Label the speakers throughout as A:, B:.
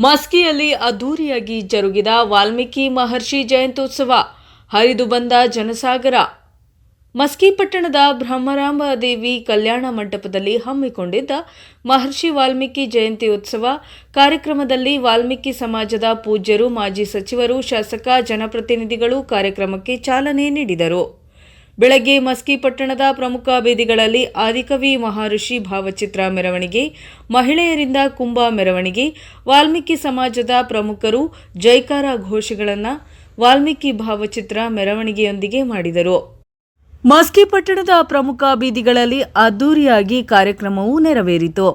A: ಮಸ್ಕಿಯಲ್ಲಿ ಅದ್ದೂರಿಯಾಗಿ ಜರುಗಿದ ವಾಲ್ಮೀಕಿ ಮಹರ್ಷಿ ಜಯಂತ್ಯುತ್ಸವ, ಹರಿದು ಬಂದ ಜನಸಾಗರ. ಮಸ್ಕಿ ಪಟ್ಟಣದ ಬ್ರಹ್ಮರಾಂಬ ದೇವಿ ಕಲ್ಯಾಣ ಮಂಟಪದಲ್ಲಿ ಹಮ್ಮಿಕೊಂಡಿದ್ದ ಮಹರ್ಷಿ ವಾಲ್ಮೀಕಿ ಜಯಂತಿ ಉತ್ಸವ ಕಾರ್ಯಕ್ರಮದಲ್ಲಿ ವಾಲ್ಮೀಕಿ ಸಮಾಜದ ಪೂಜ್ಯರು, ಮಾಜಿ ಸಚಿವರು, ಶಾಸಕ, ಜನಪ್ರತಿನಿಧಿಗಳು ಕಾರ್ಯಕ್ರಮಕ್ಕೆ ಚಾಲನೆ ನೀಡಿದರು. ಬೆಳಗ್ಗೆ ಮಸ್ಕಿ ಪಟ್ಟಣದ ಪ್ರಮುಖ ಬೀದಿಗಳಲ್ಲಿ ಆದಿಕವಿ ಮಹರ್ಷಿ ಭಾವಚಿತ್ರ ಮೆರವಣಿಗೆ, ಮಹಿಳೆಯರಿಂದ ಕುಂಭ ಮೆರವಣಿಗೆ, ವಾಲ್ಮೀಕಿ ಸಮಾಜದ ಪ್ರಮುಖರು ಜೈಕಾರ ಘೋಷಗಳನ್ನು ವಾಲ್ಮೀಕಿ ಭಾವಚಿತ್ರ ಮೆರವಣಿಗೆಯೊಂದಿಗೆ ಮಾಡಿದರು. ಮಸ್ಕಿ ಪಟ್ಟಣದ ಪ್ರಮುಖ ಬೀದಿಗಳಲ್ಲಿ ಅದ್ದೂರಿಯಾಗಿ ಕಾರ್ಯಕ್ರಮವು ನೆರವೇರಿತು.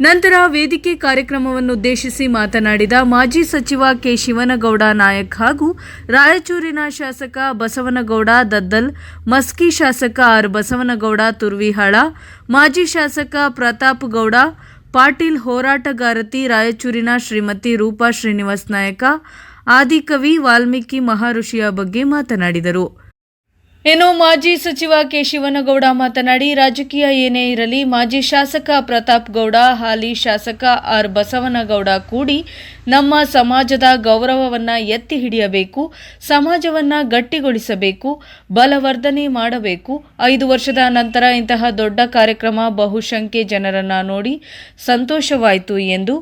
A: ನಂತರ ವೇದಿಕೆ ಕಾರ್ಯಕ್ರಮವನ್ನುದ್ದೇಶಿಸಿ ಮಾತನಾಡಿದ ಮಾಜಿ ಸಚಿವ ಕೆ ಶಿವನಗೌಡ ನಾಯಕ್ ಹಾಗೂ ರಾಯಚೂರಿನ ಶಾಸಕ ಬಸವನಗೌಡ ದದ್ದಲ್, ಮಸ್ಕಿ ಶಾಸಕ ಆರ್ ಬಸವನಗೌಡ ತುರ್ವಿಹಾಳ, ಮಾಜಿ ಶಾಸಕ ಪ್ರತಾಪ್ ಗೌಡ, ಪಾಟೀಲ್ ಹೋರಾಟಗಾರತಿ ರಾಯಚೂರಿನ ಶ್ರೀಮತಿ ರೂಪಾ ಶ್ರೀನಿವಾಸ್ ನಾಯಕ, ಆದಿಕವಿ ವಾಲ್ಮೀಕಿ ಮಹಾಋಷಿಯ ಬಗ್ಗೆ ಮಾತನಾಡಿದರು. ಇನ್ನು ಮಾಜಿ ಸಚಿವ ಕೆ ಶಿವನಗೌಡ ಮಾತನಾಡಿ, ರಾಜಕೀಯ ಏನೇ ಇರಲಿ, ಮಾಜಿ ಶಾಸಕ ಪ್ರತಾಪ್ ಗೌಡ, ಹಾಲಿ ಶಾಸಕ ಆರ್ ಬಸವನಗೌಡ ಕೂಡಿ ನಮ್ಮ ಸಮಾಜದ ಗೌರವವನ್ನ ಎತ್ತಿ ಹಿಡಿಯಬೇಕು, ಸಮಾಜವನ್ನ ಗಟ್ಟಿಗೊಳಿಸಬೇಕು, ಬಲವರ್ಧನೆ ಮಾಡಬೇಕು. ಐದು ವರ್ಷದ ನಂತರ ಇಂತಹ ದೊಡ್ಡ ಕಾರ್ಯಕ್ರಮ ಬಹುಸಂಖ್ಯೆ ಜನರನ್ನ ನೋಡಿ ಸಂತೋಷವಾಯಿತು ಎಂದು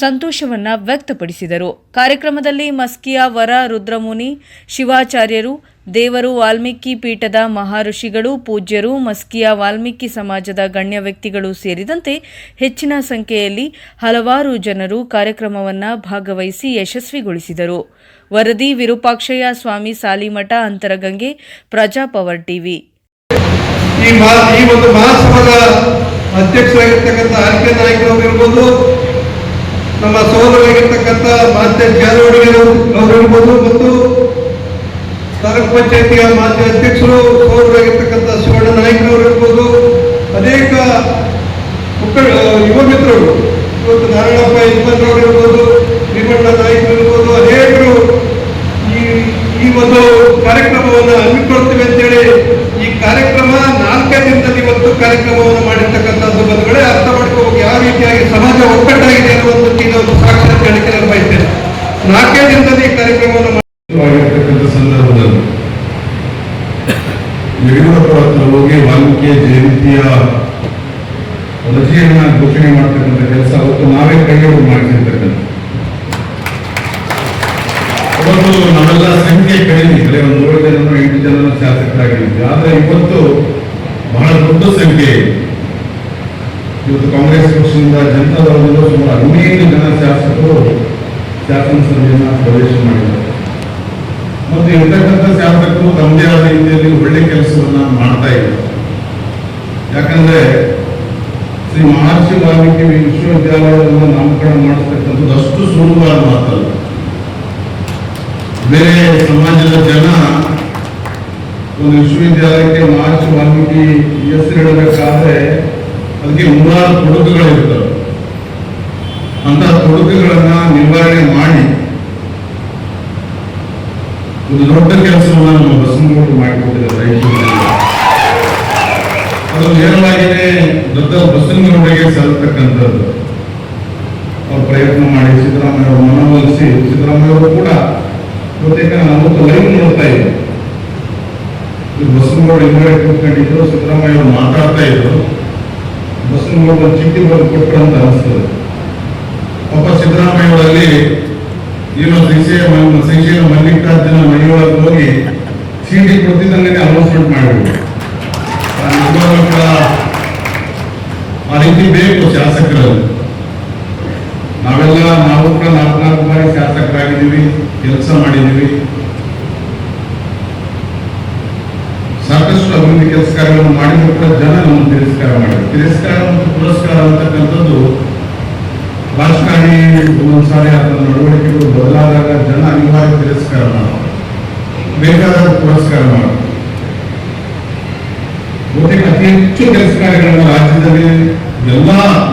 A: ಸಂತೋಷವನ್ನ ವ್ಯಕ್ತಪಡಿಸಿದರು. ಕಾರ್ಯಕ್ರಮದಲ್ಲಿ ಮಸ್ಕಿಯ ವರ ರುದ್ರಮುನಿ, ಶಿವಾಚಾರ್ಯರು ದೇವರು ವಾಲ್ಮೀಕಿ ಪೀಠದ ಮಹಾಋಷಿಗಳು ಪೂಜ್ಯರು, ಮಸ್ಕಿಯ ವಾಲ್ಮೀಕಿ ಸಮಾಜದ ಗಣ್ಯ ವ್ಯಕ್ತಿಗಳು ಸೇರಿದಂತೆ ಹೆಚ್ಚಿನ ಸಂಖ್ಯೆಯಲ್ಲಿ ಹಲವಾರು ಜನರು ಕಾರ್ಯಕ್ರಮವನ್ನು ಭಾಗವಹಿಸಿ ಯಶಸ್ವಿಗೊಳಿಸಿದರು. ವರದಿ ವಿರೂಪಾಕ್ಷಯ್ಯ ಸ್ವಾಮಿ ಸಾಲಿಮಠ ಅಂತರಗಂಗೆ, ಪ್ರಜಾಪವರ್ ಟಿವಿ.
B: ನಮ್ಮ ಸೋದರಾಗಿರ್ತಕ್ಕಂಥ ಮಾತೆ ಜಾರವಾಡಿಗೆ ಅವರು ಇರ್ಬೋದು ಮತ್ತು ಪಂಚಾಯತಿಯ ಮಾಜಿ ಅಧ್ಯಕ್ಷರು, ಸೋದರರಾಗಿರ್ತಕ್ಕಂಥ ಸುವರ್ಣ ನಾಯಕರವರು ಇರ್ಬೋದು, ಅನೇಕ ಮುಖ ಯುವ ಮಿತ್ರರು, ಇವತ್ತು ನಾರಾಯಣಪ್ಪ ಯಜಮಾನ್ರವರು ಇರ್ಬೋದು, ಭೀಮಣ್ಣ ನಾಯಕರು ಇರ್ಬೋದು, ಅನೇಕರು ಈ ಈ ಒಂದು ಕಾರ್ಯಕ್ರಮವನ್ನು ಹಮ್ಮಿಕೊಳ್ತೀವಿ ಅಂತೇಳಿ ಈ ಕಾರ್ಯಕ್ರಮ ನಾಲ್ಕೇ ದಿನದಲ್ಲಿ ಇವತ್ತು ಕಾರ್ಯಕ್ರಮವನ್ನು ಮಾಡಿರ್ತಕ್ಕಂಥದ್ದು ಬಂಧುಗಳೇ, ಅರ್ಥ ಮಾಡ್ಕೋಬೇಕು ಯಾವ ರೀತಿಯಾಗಿ ಸಮಾಜ ಒಕ್ಕಟ್ಟಾಗಿದೆ ಅನ್ನುವಂಥದ್ದು ಇನ್ನೊಂದು ಸಾಕ್ಷರ ಹೇಳಿಕೆ ಬಯಸ್ತೇನೆ. ನಾಲ್ಕೇ ದಿನದಲ್ಲಿ ಈ ಕಾರ್ಯಕ್ರಮವನ್ನು ಮಾಡಿ-
C: ಆಗಿರ್ತಕ್ಕಂಥ ಸಂದರ್ಭದಲ್ಲಿ ಯಡಿಯೂರಪ್ಪ ಹತ್ರ ಹೋಗಿ ವಾಲ್ಮೀಕಿ ಜಯಂತಿಯ ರಜೆಯನ್ನ ಘೋಷಣೆ ಮಾಡ್ತಕ್ಕಂಥ ಕೆಲಸ ಅವತ್ತು ನಾವೇ ಕೈಗೊಳ್ಳು ಮಾಡಿರ್ತಕ್ಕಂಥ ಅವತ್ತು ನಾವೆಲ್ಲ ಸಂಖ್ಯೆ ಕಡಿಮೆ, ಬರೀ ಒಂದು ಏಳು ಜನ ಎಂಟು ಜನ ಶಾಸಕರಾಗಿದ್ವಿ ಆದ್ರೆ ಇವತ್ತು ಬಹಳ ದೊಡ್ಡ ಸಂಖ್ಯೆ ಇವತ್ತು ಕಾಂಗ್ರೆಸ್ ಪಕ್ಷದಿಂದ ಜನತಾದಳದಿಂದ ಸುಮಾರು ಹದಿನೈದು ಜನ ಶಾಸಕರು ಶಾಸನಸಭೆಯನ್ನು ಪ್ರವೇಶ ಮಾಡಿದ್ದಾರೆ. ಮತ್ತು ಇರ್ತಕ್ಕಂಥ ಶಾಸಕರು ತಮ್ಮದೇ ಆದ ರೀತಿಯಲ್ಲಿ ಒಳ್ಳೆ ಕೆಲಸವನ್ನು ಮಾಡ್ತಾ ಇದ್ದಾರೆ. ಯಾಕಂದ್ರೆ ಶ್ರೀ ಮಹರ್ಷಿ ವಾಲ್ಮೀಕಿ ವಿಶ್ವವಿದ್ಯಾಲಯವನ್ನು ನಾಮಕರಣ ಮಾಡಿಸ್ತಕ್ಕಂಥದ್ದು ಅಷ್ಟು ಸುಲಭವಾದ ಮಾತಲ್ಲ. ಬೇರೆ ಸಮಾಜದ ಜನ ಒಂದು ವಿಶ್ವವಿದ್ಯಾಲಯಕ್ಕೆ ಮಹರ್ಷಿ ವಾಲ್ಮೀಕಿ ಹೆಸರಿಡಬೇಕಾದ್ರೆ ಅದಕ್ಕೆ ನೂರಾರು ತೊಡಕುಗಳಿರ್ತವೆ ಅಂತ ತೊಡಕುಗಳನ್ನ ನಿವಾರಣೆ ಮಾಡಿ ಒಂದು ದೊಡ್ಡ ಕೆಲಸವನ್ನು ನಮ್ಮ ಬಸವನಗೌಡರು ಮಾಡಿಕೊಟ್ಟಿದ್ದಾರೆ. ಅದು ದೊಡ್ಡ ಬಸವನಗೌಡರಿಗೆ ಸಲ್ಲತಕ್ಕಂಥದ್ದು ಅವ್ರು ಪ್ರಯತ್ನ ಮಾಡಿ ಸಿದ್ದರಾಮಯ್ಯ ಅವರು ಮನವೊಲಿಸಿ ಕೂಡ ಇವತ್ತೇಕ ನಾವು ಲೈವ್ ನೋಡ್ತಾ ಇದ್ವಿ ಇದು ಬಸವನಗೌಡ ಕೂತ್ಕೊಂಡಿದ್ರು ಸಿದ್ದರಾಮಯ್ಯ ಅವರು ಮಾತಾಡ್ತಾ ಇದ್ರು. ಬಸವನಗೌಡ ಚಿಟ್ಟಿ ಬರೆದು ಕೊಟ್ಟರು ಅಂತ ಅನಿಸ್ತದೆ. ಪಾಪ ಸಿದ್ದರಾಮಯ್ಯ ಅವರಲ್ಲಿ ಏನೋ ಶ್ರೀಶೈಲ ಮಲ್ಲಿಕಾರ್ಜುನ ಮನೆಯೊಳಗೆ ಹೋಗಿ ಚೀಟಿ ಕೊಡ್ತಿದ್ದಂಗೆ ಅನೌನ್ಸ್ಮೆಂಟ್ ಮಾಡಿಬಿಟ್ಟು ಕೂಡ ಆ ರೀತಿ ಬೇಕು ಶಾಸಕರು. ನಾವೆಲ್ಲ ನಾವು ಕೂಡ ನಾಲ್ಕು ನಾಲ್ಕು ಬಾರಿ ಶಾಸಕರಾಗಿದ್ದೀವಿ, ಕೆಲಸ ಮಾಡಿದ್ದೀವಿ. ಸಾಕಷ್ಟು ಅಭಿವೃದ್ಧಿ ಕೆಲಸ ಕಾರ್ಯಗಳನ್ನು ಮಾಡಿದ್ರು ಕೂಡ ಜನ ನಮ್ಮನ್ನು ತಿರಸ್ಕಾರ ಮಾಡಿದ್ರು. ತಿರಸ್ಕಾರ ಮತ್ತು ಪುರಸ್ಕಾರ ಅಂತಕ್ಕಂಥದ್ದು ರಾಜಕಾರಣಿ ಒಂದೊಂದ್ಸಾರಿ ಅದರ ನಡವಳಿಕೆಗಳು ಬದಲಾದಾಗ ಜನ ಅನಿವಾರ್ಯ ತಿರಸ್ಕಾರ ಮಾಡೋದು ಬೇಕಾದಾಗ ಪುರಸ್ಕಾರ ಮಾಡೋದು ಬಹುತೇಕ ಅತಿ ಹೆಚ್ಚು ಕೆಲಸ ಕಾರ್ಯಗಳನ್ನು ರಾಜ್ಯದಲ್ಲಿ ಎಲ್ಲ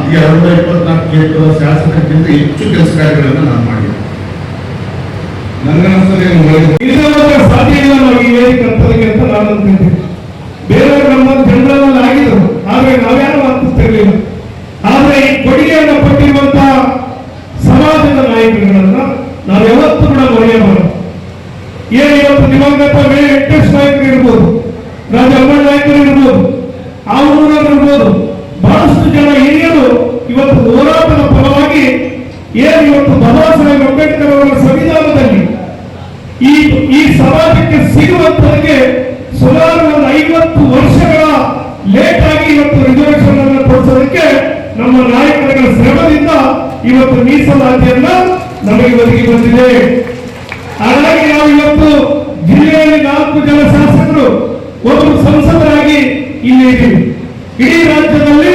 C: ಈ ಅರವೈ ಇಪ್ಪತ್ನಾಲ್ಕು ಕ್ಷೇತ್ರದ ಶಾಸಕರಿಗಿಂತ ಹೆಚ್ಚು ಕೆಲಸ ಕಾರ್ಯಗಳನ್ನು ನಾನು ಮಾಡಿದೆ
B: ನನ್ನ ಸಾಧ್ಯ ಇಲ್ಲ ಅಂತ ನಾನು ನಮ್ಮ ಆದ್ರೆ ಆದರೆ ಈ ಕೊಟ್ಟಿರುವಂತಹ ಸಮಾಜದ ಕೂಡ ಮರೆಯಬಾರದು. ಏನು ಇವತ್ತು ದಿವಂಗತ ಮೇಲೆ ನಾಯಕರು ಇರ್ಬೋದು? ರಾಜ ಅಮ್ಮಣ್ಣ ನಾಯಕರು ಇರ್ಬೋದು ಇರ್ಬೋದು, ಬಹಳಷ್ಟು ಜನ ಹಿರಿಯರು ಇವತ್ತು ಹೋರಾಟದ ಫಲವಾಗಿ ಏನು ಇವತ್ತು ಬಾಬಾ ಸಾಹೇಬ್ ಅಂಬೇಡ್ಕರ್ ಅವರ ಸಂವಿಧಾನದಲ್ಲಿ ಈ ಈ ಸಮಾಜಕ್ಕೆ ಸಿಗುವಂತದಕ್ಕೆ ಸುಮಾರು ಒಂದು ಐವತ್ತು ವರ್ಷಗಳ ಲೇಟ್ ಆಗಿ ಇವತ್ತು ರಿಸರ್ವೇಶನ್ ಅನ್ನು ಕೊಡಿಸೋದಕ್ಕೆ ನಮ್ಮ ನಾಯಕರ ಶ್ರಮದಿಂದ ಇವತ್ತು ಮೀಸಲಾತಿಯನ್ನ ನಮಗೆ ಒದಗಿ ಬಂದಿದೆ. ಹಾಗಾಗಿ ನಾವು ಇವತ್ತು ಜಿಲ್ಲೆಯಲ್ಲಿ ನಾಲ್ಕು ಜನ ಶಾಸಕರು ಒಬ್ಬರು ಸಂಸದರಾಗಿ ಇಲ್ಲಿ ಇದ್ದೀವಿ ಇಡೀ ರಾಜ್ಯದಲ್ಲಿ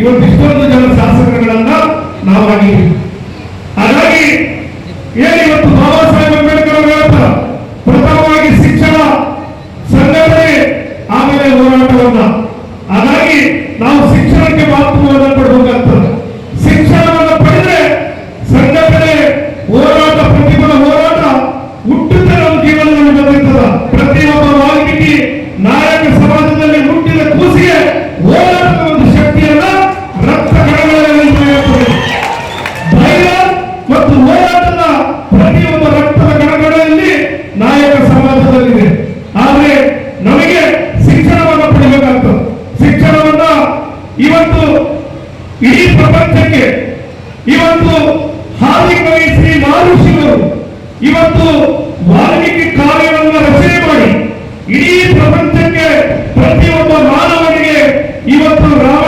B: ಇವತ್ತು ಇಷ್ಟೊಂದು ಜನ ಶಾಸಕರುಗಳನ್ನ ನಾವಾಗಿದ್ದೀವಿ ಹಾಗಾಗಿ ಏನು ಇವತ್ತು ಬಾಬಾ ಸಾಹೇಬ್ ಅಂಬೇಡ್ಕರ್ ಅವರು ಪ್ರಥಮವಾಗಿ ಶಿಕ್ಷಣ, ಸಂಘಟನೆ, ಆಮೇಲೆ ಹೋರಾಟವನ್ನ. ಹಾಗಾಗಿ ನಾವು ಶಿಕ್ಷಣಕ್ಕೆ ಮಹತ್ವವನ್ನು ಕೊಡಬೇಕಾಗ್ತದೆ. ಇವತ್ತು ವಾಲ್ಮೀಕಿ ಕಾವ್ಯವನ್ನು ರಚನೆ ಮಾಡಿ ಇಡೀ ಪ್ರಪಂಚಕ್ಕೆ ಪ್ರತಿಯೊಬ್ಬ ಮಾನವನಿಗೆ ಇವತ್ತು ರಾಮ